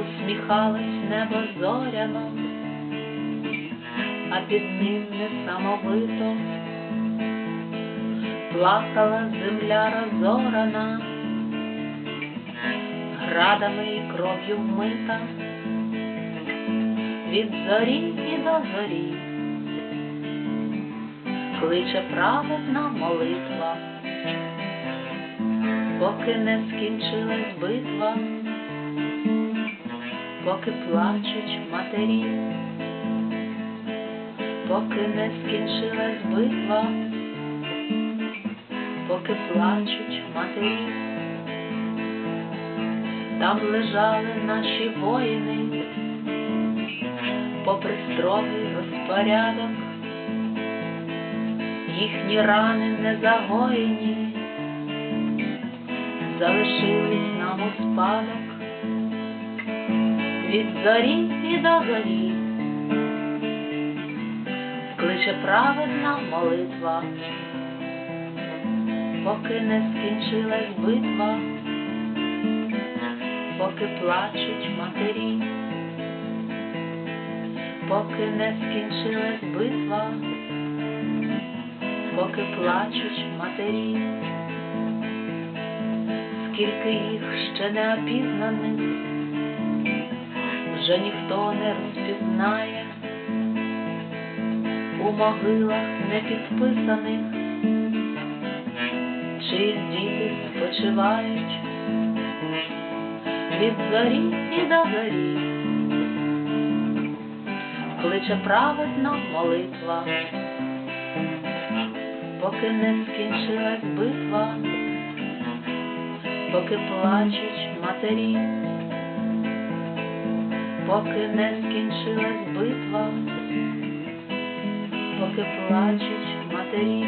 Усміхалось небо зоряно, а під ним несамовито плакала земля розорана, градами і кров'ю вмита, від зорі і до зорі, кличе праведна молитва, поки не скінчилась битва, поки плачуть матері, поки не скінчилась битва поки плачуть матері. Там лежали наші воїни, попри строгий розпорядок, їхні рани не загоєні, залишились нам у спадок від зорі і до зорі, кличе праведна молитва. Поки не скінчилась битва, поки плачуть матері, поки не скінчилась битва, поки плачуть матері, скільки їх ще не опізнаних, вже ніхто не розпізнає. У могилах не підписаних. Чиї діти спочивають? Від зорі і до зорі, кличе праведна молитва, поки не скінчилась битва, поки плачуть матері, поки не скінчилась битва, поки плачуть матері.